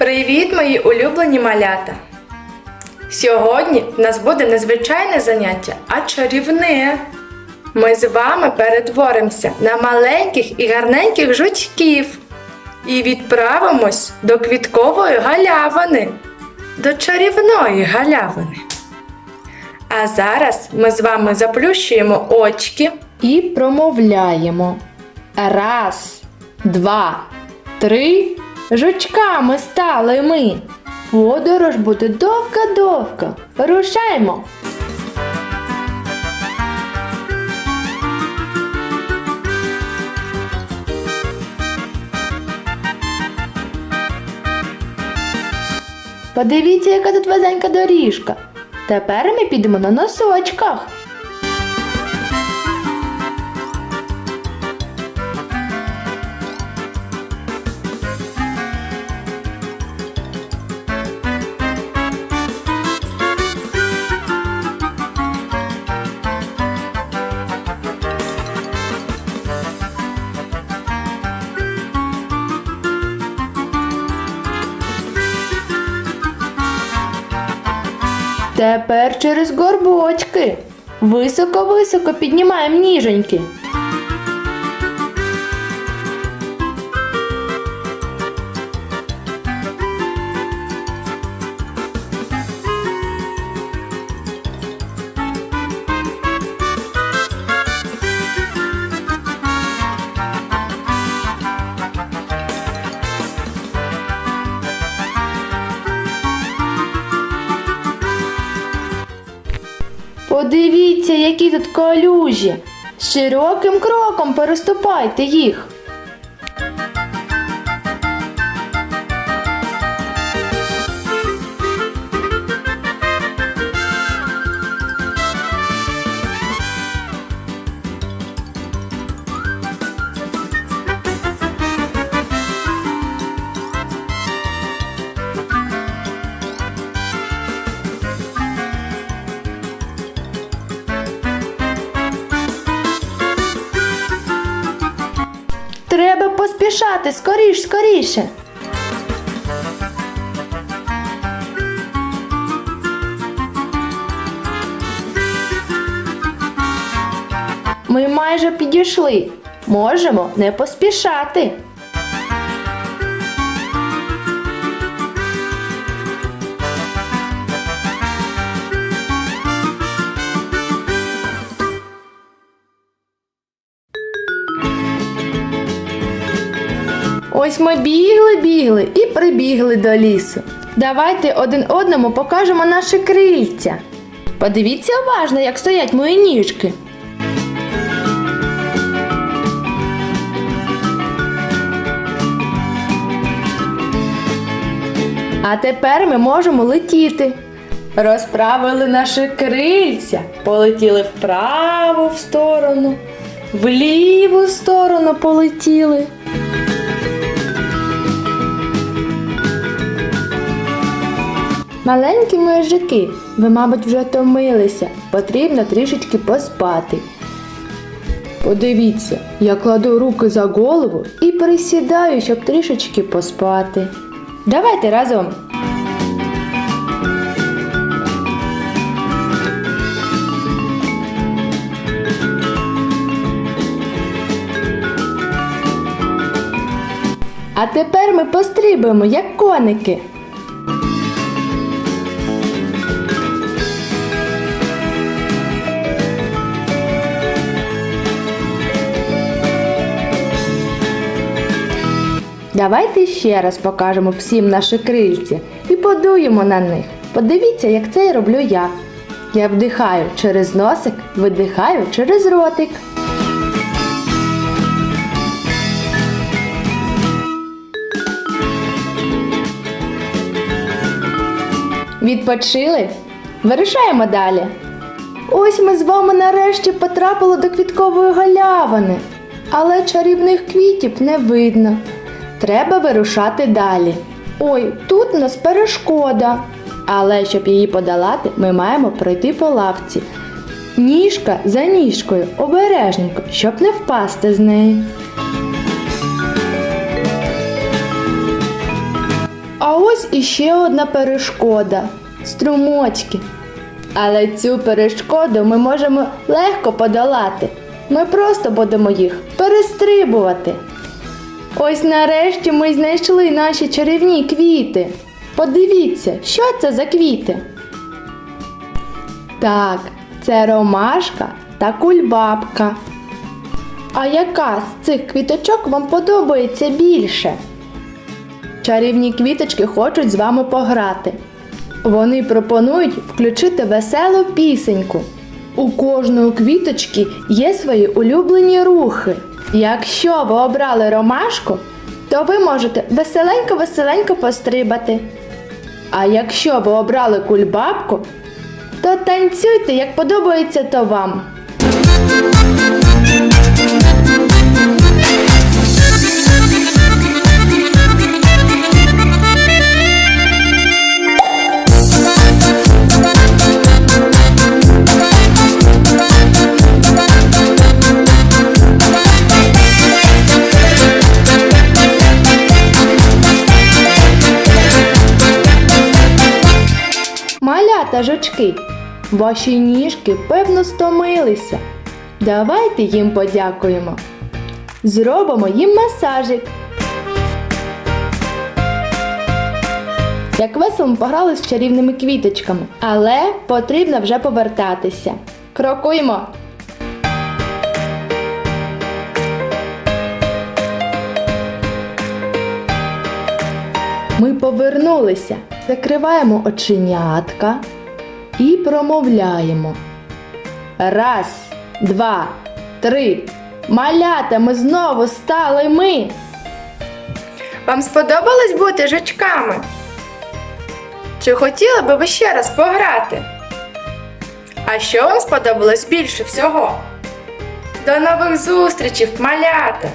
Привіт, мої улюблені малята! Сьогодні в нас буде незвичайне заняття, а чарівне. Ми з вами перетворимося на маленьких і гарненьких жучків і відправимось до квіткової галявини, до чарівної галявини. А зараз ми з вами заплющуємо очки І промовляємо. Раз, два, три. Жучками стали ми. Подорож буде довга-довга. Рушаймо. Подивіться, яка тут везенька доріжка. Тепер ми підемо на носочках. Тепер через горбочки. Високо-високо піднімаємо ніженьки. Подивіться, які тут калюжі. Широким кроком переступайте їх. Треба поспішати скоріш, скоріше. Ми майже підійшли. Можемо не поспішати. Ось ми бігли, бігли і прибігли до лісу. Давайте один одному покажемо наші крильця. Подивіться уважно, як стоять мої ніжки. А тепер ми можемо летіти. Розправили наші крильця, полетіли вправо в сторону, в ліву сторону полетіли. Маленькі мої жики, ви, мабуть, вже втомилися. Потрібно трішечки поспати. Подивіться, я кладу руки за голову і присідаю, щоб трішечки поспати. Давайте разом. А тепер ми пострибуємо, як коники. Давайте ще раз покажемо всім наші крильці і подуємо на них. Подивіться, як це роблю я. Я вдихаю через носик, видихаю через ротик. Відпочили? Вирушаємо далі. Ось ми з вами нарешті потрапили до квіткової галявини, але чарівних квітів не видно. Треба вирушати далі. Ой, тут нас перешкода. Але щоб її подолати, ми маємо пройти по лавці. Ніжка за ніжкою, обережненько, щоб не впасти з неї. А ось іще одна перешкода струмочки. Але цю перешкоду ми можемо легко подолати. Ми просто будемо їх перестрибувати. Ось нарешті ми знайшли наші чарівні квіти. Подивіться, що це за квіти? Так, це ромашка та кульбабка. А яка з цих квіточок вам подобається більше? Чарівні квіточки хочуть з вами пограти. Вони пропонують включити веселу пісеньку. У кожної квіточки є свої улюблені рухи. Якщо ви обрали ромашку, то ви можете веселенько-веселенько пострибати. А якщо ви обрали кульбабку, то танцюйте, як подобається то вам. Малята ваші ніжки певно стомилися. Давайте їм подякуємо. Зробимо їм масажик. Як весело пограли з чарівними квіточками, але потрібно вже повертатися. Крокуємо! Ми повернулися, закриваємо оченятка і промовляємо. Раз, два, три. Малята, ми знову стали ми. Вам сподобалось бути жучками? Чи хотіли би ви ще раз пограти? А що вам сподобалось більше всього? До нових зустрічей, малята!